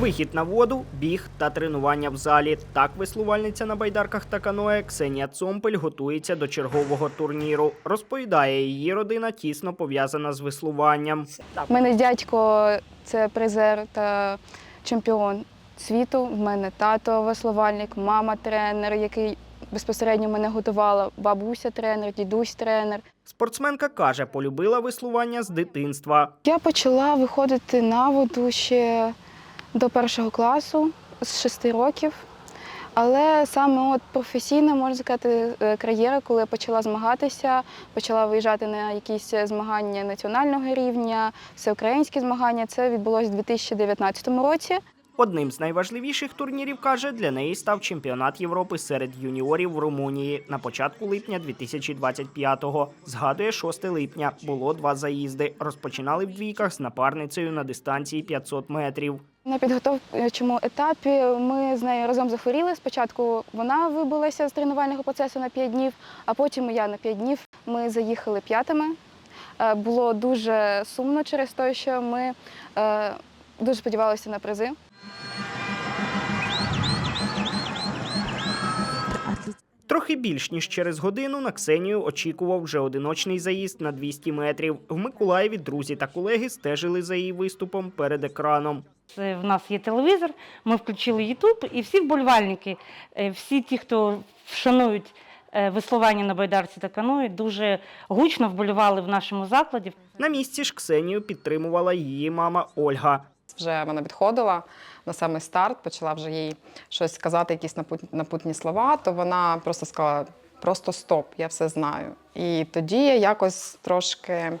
Вихід на воду, біг та тренування в залі. Так веслувальниця на байдарках та каное Ксенія Цомпель готується до чергового турніру. Розповідає, її родина тісно пов'язана з веслуванням. У мене дядько це призер та чемпіон світу. В мене тато веслувальник, мама тренер, який безпосередньо мене готувала, бабуся тренер, дідусь тренер. Спортсменка каже, полюбила веслування з дитинства. Я почала виходити на воду ще до першого класу з шести років. Але саме от професійна, можна сказати, е, кар'єра, коли я почала змагатися, почала виїжджати на якісь змагання національного рівня, всеукраїнські змагання, це відбулося у 2019 році. Одним з найважливіших турнірів каже для неї став чемпіонат Європи серед юніорів в Румунії на початку липня 2025-го. Згадує 6 липня. Було два заїзди. Розпочинали в двійках з напарницею на дистанції 500 метрів. На підготовчому етапі ми з нею разом захворіли. Спочатку вона вибилася з тренувального процесу на 5 днів, а потім я на 5 днів. Ми заїхали п'ятими. Е, Було дуже сумно через те, що ми е, дуже сподівалися на призи. Трохи більш ніж через годину на Ксенію очікував вже одиночний заїзд на 200 метрів. В Миколаєві друзі та колеги стежили за її виступом перед екраном. Це В нас є телевізор, ми включили Ютуб, і всі вболівальники, е, всі ті, хто вшанують е, веслування на байдарці та каної, дуже гучно вболівали в нашому закладі. На місці ж Ксенію підтримувала її мама Ольга. Вже вона відходила на самий старт, почала вже їй щось сказати, якісь напут- напутні слова, то вона просто сказала: просто стоп, я все знаю. І тоді я якось трошки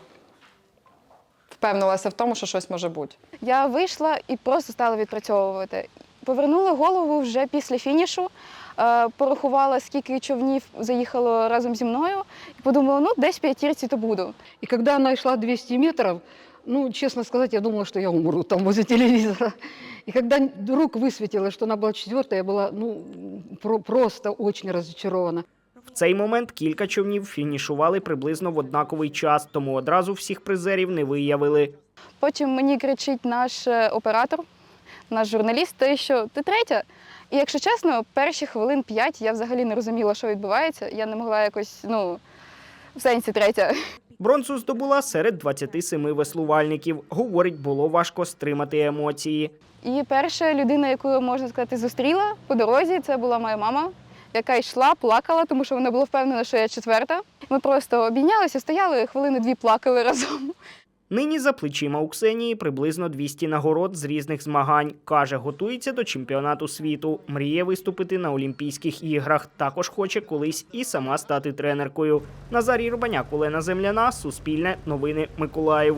впевнилася в тому, що щось може бути. Я вийшла і просто стала відпрацьовувати. Повернула голову вже після фінішу, е, порахувала, скільки човнів заїхало разом зі мною, і подумала, ну десь п'ятірці то буду. И когда она шла 200 метров, ну, честно сказать, я думала, что я умру там возле телевизора. И когда вдруг высветилось, что она была четвертая, я была ну, про- просто очень разочарована. В цей момент кілька човнів фінішували приблизно в однаковий час, тому одразу всіх призерів не виявили. Потім мені кричить наш е, оператор, наш журналіст, те, що ти третя. І якщо чесно, перші хвилин п'ять я взагалі не розуміла, що відбувається. Я не могла якось, ну, в сенсі третя. Бронзу здобула серед 27 веслувальників. Говорить, було важко стримати емоції. І перша людина, яку можна сказати, зустріла по дорозі, це була моя мама, яка йшла, плакала, тому що вона була впевнена, що я четверта. Ми просто обійнялися, стояли хвилини дві плакали разом. Нині за плечима у Ксенії приблизно 200 нагород з різних змагань. Каже, готується до чемпіонату світу. Мріє виступити на Олімпійських іграх. Також хоче колись і сама стати тренеркою. Назарій Рубаняк, Олена Земляна, Суспільне, Новини Миколаїв.